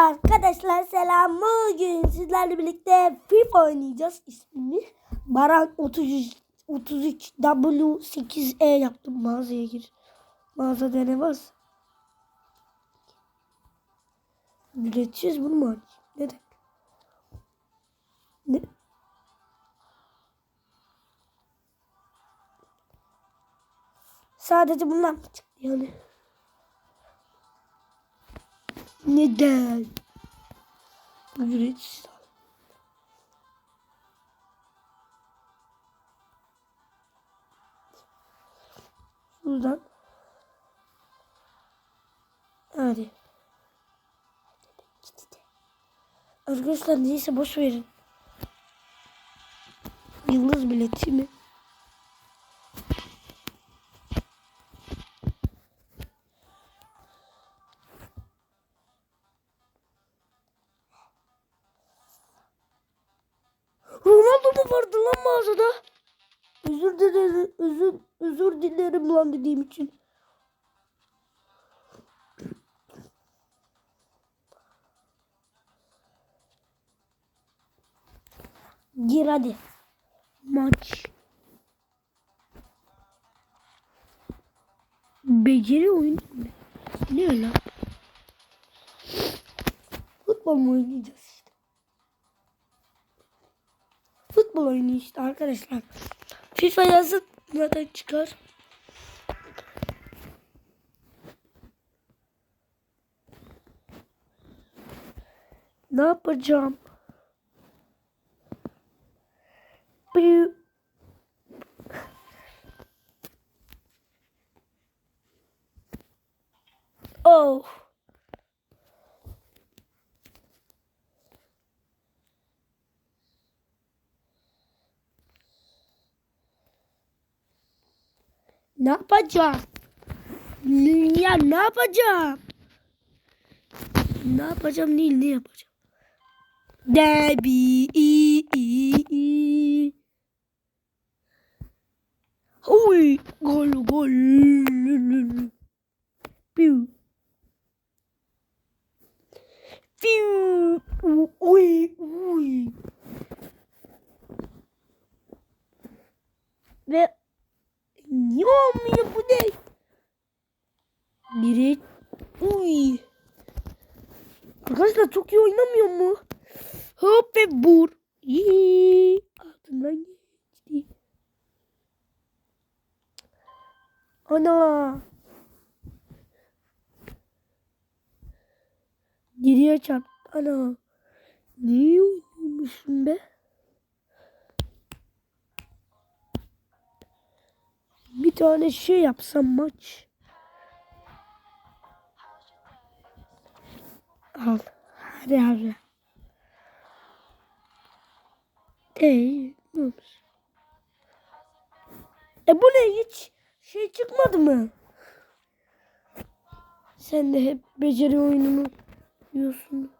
Arkadaşlar selam. Bugün sizlerle birlikte FIFA oynayacağız. İsmini Baran 33 33 W8E yaptım. Mağazaya gir. Mağazada ne var? Ücretsiz bunu mu? Neden? Ne? Sadece bunlar mı çıktı yani? Neden? Ücretsiz. Şuradan. Hadi. Arkadaşlar neyse boş verin. Yıldız bileti mi? Dilerim lan dediğim için. Gir hadi. Maç. Beceri oyunu mu? Ne öyle? Futbol mu oynayacağız işte? Futbol oyunu işte arkadaşlar. FIFA yazıp zaten çıkar. Ne yapacağım? Oh. Ne yapacağım? Ya ne yapacağım? Ne yapacağım değil ne yapacağım? Debi i gol gol. Piu. Piu. Uy uy. Ve Niye olmuyor bu ne? Biri. Uy. Arkadaşlar çok iyi oynamıyor mu? Hop ve vur. İyi. Altından geçti. Ana. Geriye çarptı. Ana. Niye oynuyormuşum be? Bir tane şey yapsam maç. Al. Hadi abi. Ey, ne olmuş? E bu ne hiç şey çıkmadı mı? Sen de hep beceri oyununu diyorsun.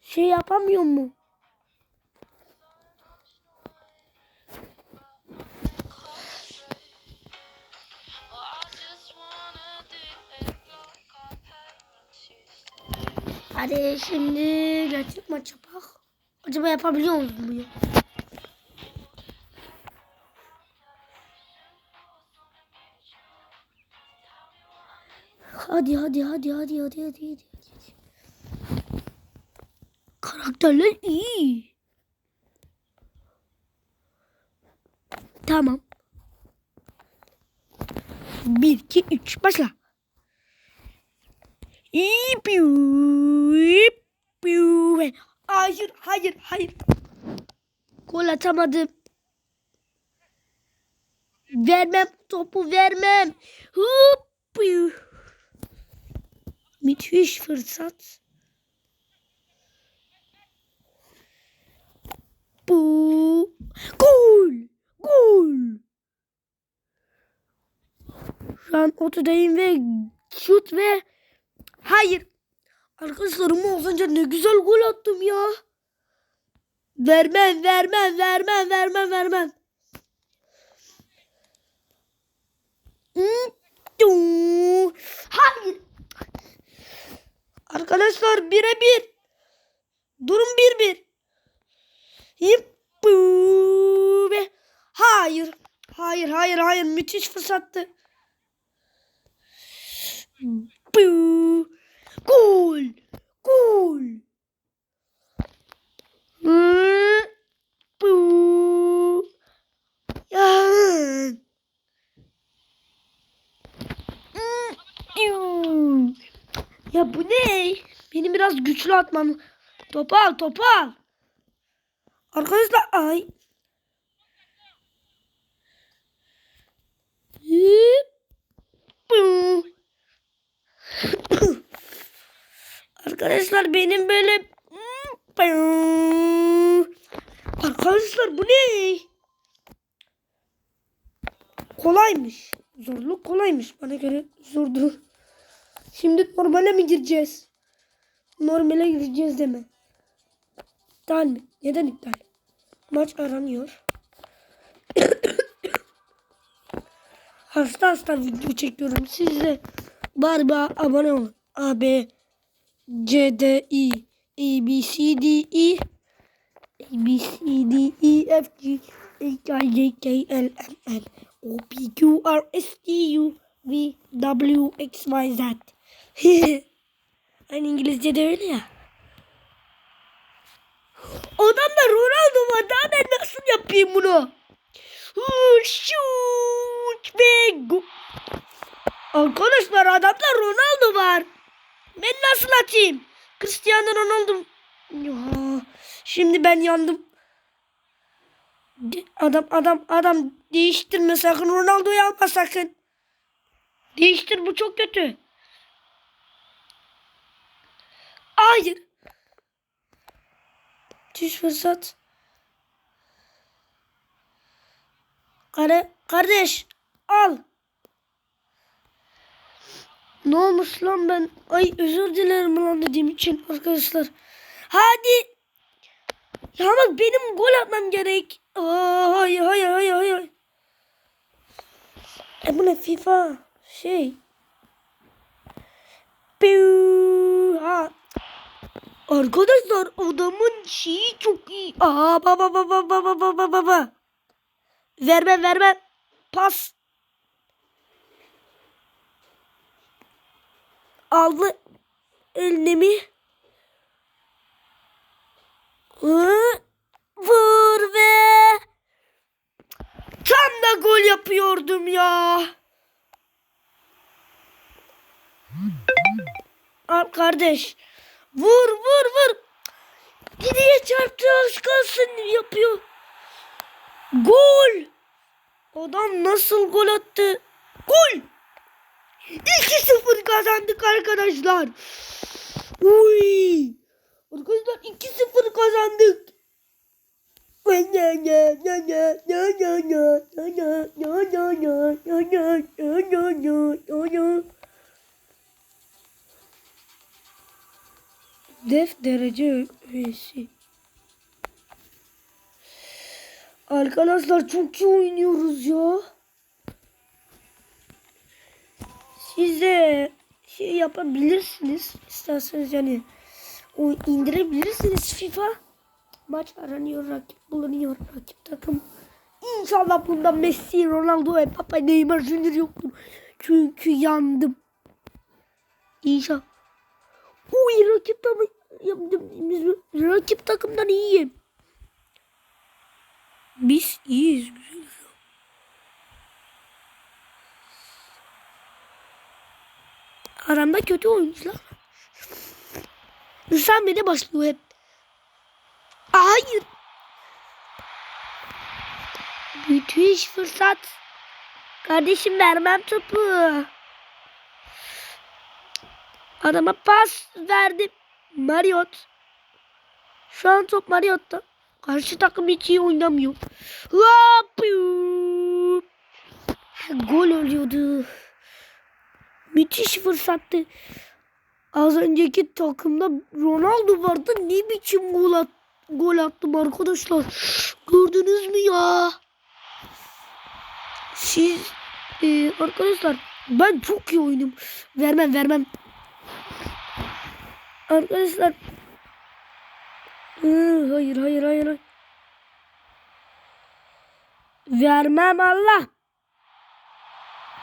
Şey yapamıyor mu? Hadi şimdi gerçek maç yapak. Acaba yapabiliyor muyuz bunu? Hadi hadi hadi hadi hadi hadi hadi. Karakterler iyi. Tamam. Bir, iki, üç, başla. Hayır, hayır, hayır. Gol atamadım. Vermem, topu vermem. Hoppiu. Müthiş fırsat. Bu. Gol. Gol. Şu an otodayım ve şut ve hayır. Arkadaşlarım olsunca ne güzel gol attım ya. Vermem, vermem, vermem, vermem, vermem. Hayır. Arkadaşlar bire bir. Durum bir bir. Hayır. Hayır hayır hayır müthiş fırsattı. Bu. Gol. Gol. Bu. Ya. Hmm. Ya bu ne? Benim biraz güçlü atmam. Topu al, topu al. Arkadaşlar ay. Hıp. Bu. Arkadaşlar benim böyle Arkadaşlar bu ne? Kolaymış. Zorluk kolaymış. Bana göre zordu. Şimdi normale mi gireceğiz? Normale gireceğiz deme. İptal mi? Neden iptal? Maç aranıyor. hasta hasta video çekiyorum. Siz de bari abone olun. A, B, C, D, I, A, B, C, D, E, A, B, C, D, E, F, G, H, I, J, K, L, M, N, O, P, Q, R, S, T, U, V, W, X, Y, Z. Aynı İngilizce'de öyle ya. Adamda Ronaldo var. Daha ben nasıl yapayım bunu? Şut ve Arkadaşlar adamda Ronaldo var. Ben nasıl atayım? Cristiano Ronaldo. Şimdi ben yandım. Adam adam adam değiştirme sakın Ronaldo'yu alma sakın. Değiştir bu çok kötü. Hayır. Düş fırsat. Kare, kardeş al. Ne olmuş lan ben? Ay özür dilerim lan dediğim için arkadaşlar. Hadi. Ya bak benim gol atmam gerek. Aa, hayır hayır hayır hayır. E bu ne FIFA? Şey. Piu, ha. Arkadaşlar adamın şeyi çok iyi. Aa baba baba baba baba baba. Vermem vermem. Pas. Aldı eline mi? Hı? Vur ve tam da gol yapıyordum ya. Al kardeş. Vur vur vur. Direğe çarptı az kalsın yapıyor. Gol. Adam nasıl gol attı? Gol. 2-0 kazandık arkadaşlar. Uy. Arkadaşlar 2-0 kazandık. Def derece üyesi. Arkadaşlar çok iyi oynuyoruz ya. Siz de şey yapabilirsiniz. isterseniz yani o indirebilirsiniz FIFA. Maç aranıyor, rakip bulunuyor, rakip takım. İnşallah bunda Messi, Ronaldo, Mbappe, Neymar Junior yoktur. Çünkü yandım. İnşallah. Uy rakip takım rakip takımdan iyiyim. Biz iyiyiz. Güzel. Aramda kötü oyuncular. Hüsam beni başlıyor hep. Hayır. Müthiş fırsat. Kardeşim vermem topu. Adama pas verdim. Mariot. Şu an top Mariot'ta. Karşı takım hiç iyi oynamıyor. Hop! Gol oluyordu. Müthiş fırsattı. Az önceki takımda Ronaldo vardı. Ne biçim gol, at gol attım arkadaşlar. Gördünüz mü ya? Siz e, arkadaşlar ben çok iyi oynadım. Vermem vermem. Arkadaşlar. Hayır hayır hayır. hayır. Vermem Allah.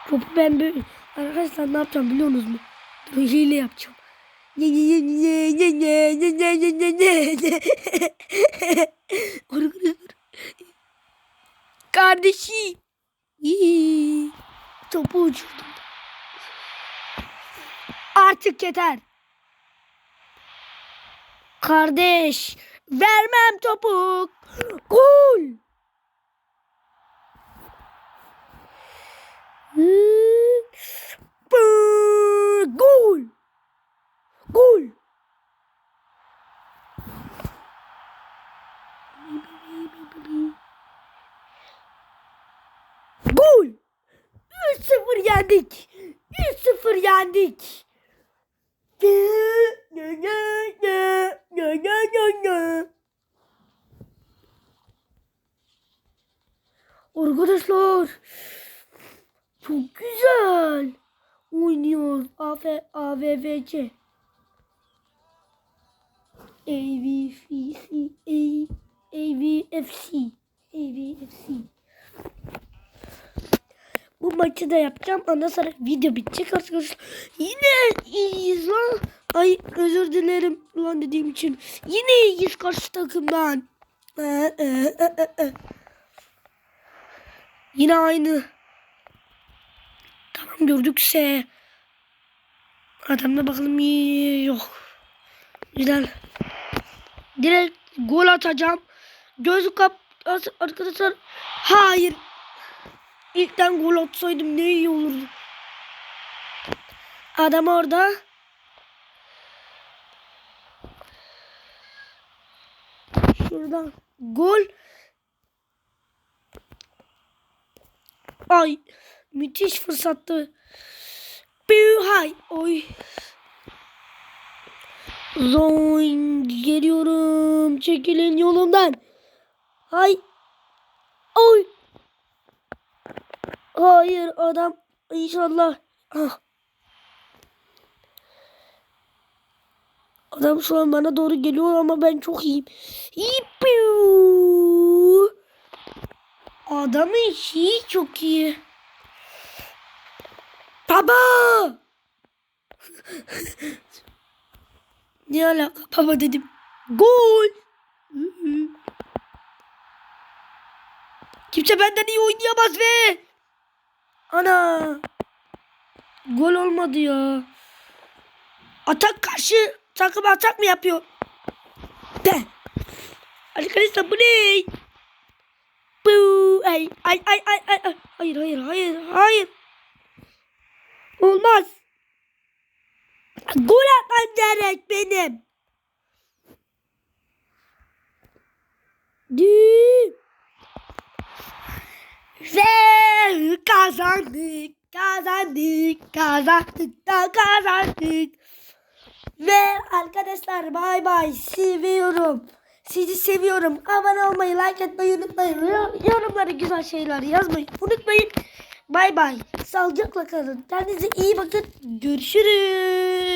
Topu ben böyle... Arkadaşlar ne yapacağım biliyorsunuz mu? Hile yapacağım. Kardeşim. Topu uçurdum. Artık yeter. Kardeş. Vermem topu. Gol. Cool. Gol. Gol. Gol. 3-0 yendik. 3-0 yendik. Arkadaşlar çok güzel oynuyoruz. AF, AVVC. AVFC. AVFC. AVFC. Bu maçı da yapacağım. Ondan sonra video bitecek arkadaşlar. Yine iyiyiz lan. Ay özür dilerim lan dediğim için. Yine iyiyiz karşı takımdan. Ee, e, e, e. Yine aynı. Tamam gördükse. Adamda bakalım iyi yok. Güzel. Direkt gol atacağım. Gözü kap arkadaşlar. Hayır. İlkten gol atsaydım ne iyi olurdu. Adam orada. Şuradan gol. Ay müthiş fırsattı. Bir hay. Oy. Zoin geliyorum. Çekilin yolumdan. Hay. Oy. Hayır adam inşallah. Ah. Adam şu an bana doğru geliyor ama ben çok iyiyim. Yipiu. Adamın işi çok iyi. Baba. ne alaka baba dedim. Gol. Kimse benden iyi oynayamaz ve Ana. Gol olmadı ya. Atak karşı takım atak mı yapıyor? De. Arkadaşlar bu ne? Bu ay ay ay ay ay. Hayır hayır hayır hayır. Olmaz. Gol atmam gerek benim. Düğüm. Ve kazandık, kazandık, kazandık da kazandık. Ve arkadaşlar bay bay seviyorum. Sizi seviyorum. Abone olmayı, like etmeyi unutmayın. Yorumlara güzel şeyler yazmayı unutmayın. Bay bay. Sağlıcakla kalın. Kendinize iyi bakın. Görüşürüz.